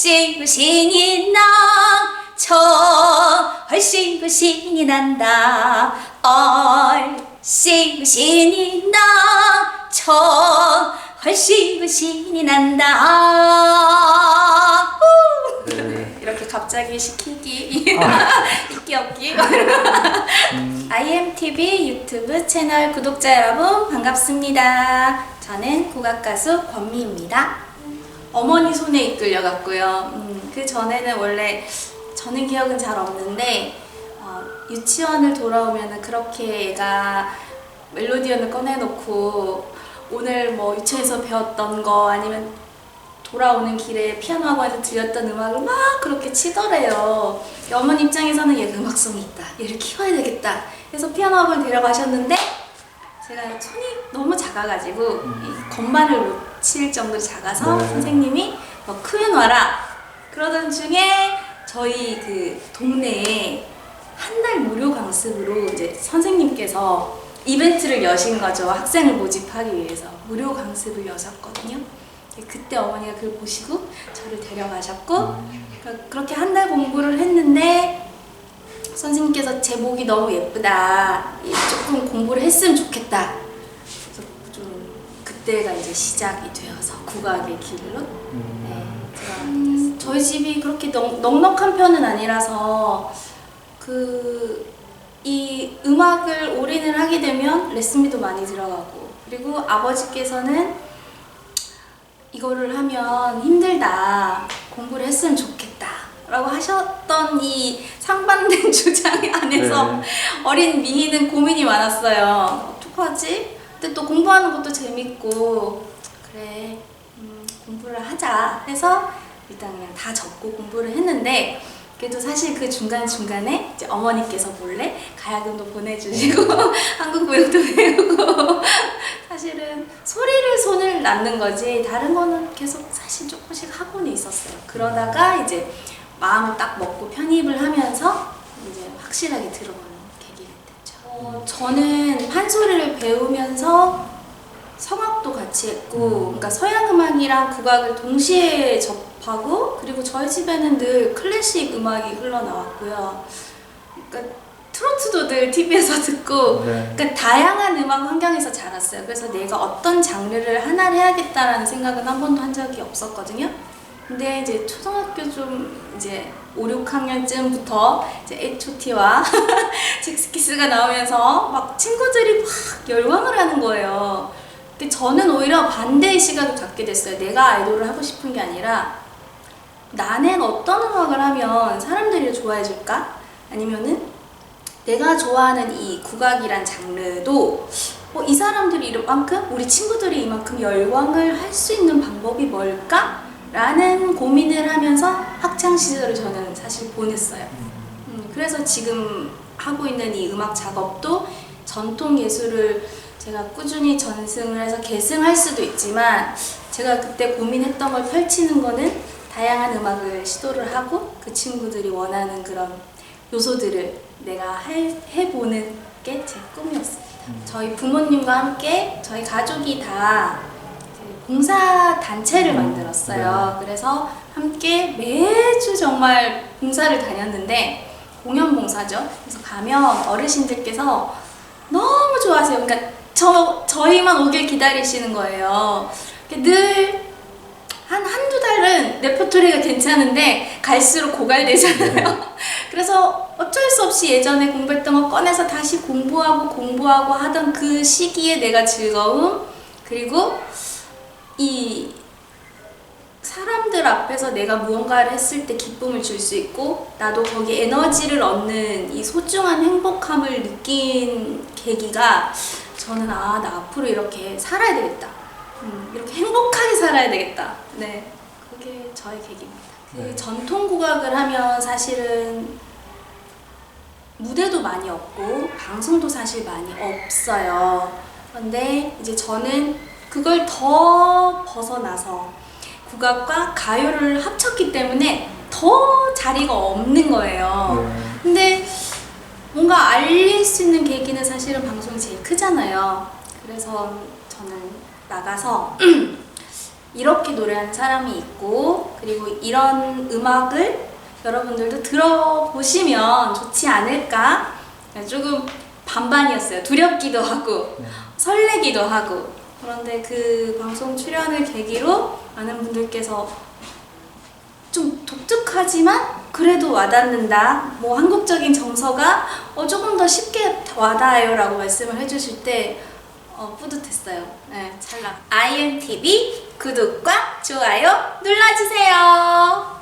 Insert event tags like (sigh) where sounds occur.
훨씬 그 신이 나, 저 훨씬 그 신이 난다. 얼씬 그 신이 나, 저 훨씬 그 신이 난다. 후! 네. 이렇게 갑자기 시키기 아. (laughs) 있기 없기 (laughs) IMTV 유튜브 채널 구독자 여러분 반갑습니다 저는 국악가수 권미입니다 어머니 손에 이끌려갔고요 음, 그 전에는 원래 저는 기억은 잘 없는데 어, 유치원을 돌아오면 그렇게 애가 멜로디언을 꺼내놓고 오늘 뭐 유치원에서 배웠던 거 아니면 돌아오는 길에 피아노 학원에서 들렸던 음악을 막 그렇게 치더래요. 어머니 입장에서는 얘 음악성이 있다. 얘를 키워야 되겠다. 그래서 피아노 학원 데려가셨는데 제가 손이 너무 작아가지고 이 건반을 놓칠 정도로 작아서 네. 선생님이 너 크면 와라. 그러던 중에 저희 그 동네에 한 달 무료 강습으로 이제 선생님께서 이벤트를 여신 거죠. 학생을 모집하기 위해서 무료 강습을 여셨거든요. 그때 어머니가 그걸 보시고 저를 데려가셨고 그러니까 그렇게 한 달 공부를 했는데 선생님께서 제 목이 너무 예쁘다. 이 조금 공부를 했으면 좋겠다. 그래서 좀 그때가 이제 시작이 되어서 국악의 길로 네, 됐어요. 저희 집이 그렇게 넉, 넉넉한 편은 아니라서 그 이 음악을 올인을 하게 되면 레슨비도 많이 들어가고 그리고 아버지께서는 이거를 하면 힘들다 공부를 했으면 좋겠다 라고 하셨던 이 상반된 (laughs) 주장 안에서 네. 어린 미희는 고민이 많았어요 어떡하지? 근데 또 공부하는 것도 재밌고 그래 음, 공부를 하자 해서 일단 그냥 다 적고 공부를 했는데 그래도 사실 그 중간중간에 이제 어머니께서 몰래 가야금도 보내주시고 (laughs) 한국 무용도 배우고 (laughs) 사실은 소리를 손을 낳는 거지 다른 거는 계속 사실 조금씩 하고는 있었어요. 그러다가 이제 마음을 딱 먹고 편입을 하면서 이제 확실하게 들어보는 계기가 됐죠. 어, 저는 판소리를 배우면서 성악도 같이 했고, 그러니까 서양 음악이랑 국악을 동시에 접하고, 그리고 저희 집에는 늘 클래식 음악이 흘러나왔고요. 그러니까 트로트도 늘 TV에서 (laughs) 듣고, 네. 그러니까 다양한 음악 환경에서 자랐어요. 그래서 내가 어떤 장르를 하나를 해야겠다라는 생각은 한 번도 한 적이 없었거든요. 근데 이제 초등학교 좀 이제 5, 6학년쯤부터 이제 H.O.T와 잭스키스가 (laughs) 나오면서 막 친구들이 막 열광을 하는 거예요. 근데 저는 오히려 반대의 시각을 갖게 됐어요. 내가 아이돌을 하고 싶은 게 아니라 나는 어떤 음악을 하면 사람들이 좋아해 줄까? 아니면은 내가 좋아하는 이 국악이란 장르도 어, 이 사람들이 이만큼 우리 친구들이 이만큼 열광을 할 수 있는 방법이 뭘까? 라는 고민을 하면서 학창 시절을 저는 사실 보냈어요. 음, 그래서 지금 하고 있는 이 음악 작업도 전통 예술을 제가 꾸준히 전승을 해서 계승할 수도 있지만 제가 그때 고민했던 걸 펼치는 거는 다양한 음악을 시도를 하고 그 친구들이 원하는 그런 요소들을 내가 해, 해보는 게 제 꿈이었습니다. 저희 부모님과 함께 저희 가족이 다그 봉사 단체를 만들었어요. 그래서 함께 매주 정말 봉사를 다녔는데 공연 봉사죠. 그래서 가면 어르신들께서 너무 좋아하세요. 그러니까 저 저희만 오길 기다리시는 거예요. 늘 한 한두 달은 레퍼토리가 괜찮은데 갈수록 고갈되잖아요. (laughs) 그래서 어쩔 수 없이 예전에 공부했던 거 꺼내서 다시 공부하고 공부하고 하던 그 시기에 내가 즐거움 그리고 이 사람들 앞에서 내가 무언가를 했을 때 기쁨을 줄 수 있고 나도 거기 에너지를 얻는 이 소중한 행복함을 느낀 계기가 저는 아 나 앞으로 이렇게 살아야 되겠다 음, 이렇게 행복하게 살아야 되겠다 네 그게 저의 계기입니다 그 네. 전통 국악을 하면 사실은 무대도 많이 없고 방송도 사실 많이 없어요. 그런데 이제 저는 그걸 더 벗어나서 국악과 가요를 합쳤기 때문에 더 자리가 없는 거예요. 네. 근데 뭔가 알릴 수 있는 계기는 사실은 방송이 제일 크잖아요. 그래서 저는 나가서 (clears throat) 이렇게 노래하는 사람이 있고 그리고 이런 음악을 여러분들도 들어보시면 좋지 않을까 조금 반반이었어요. 두렵기도 하고 설레기도 하고 그런데 그 방송 출연을 계기로 많은 분들께서 좀 독특하지만 그래도 와닿는다. 뭐 한국적인 정서가 어, 조금 더 쉽게 와닿아요 라고 말씀을 해주실 때 어, 뿌듯했어요. 네, 찰나. INTV 구독과 좋아요 눌러주세요.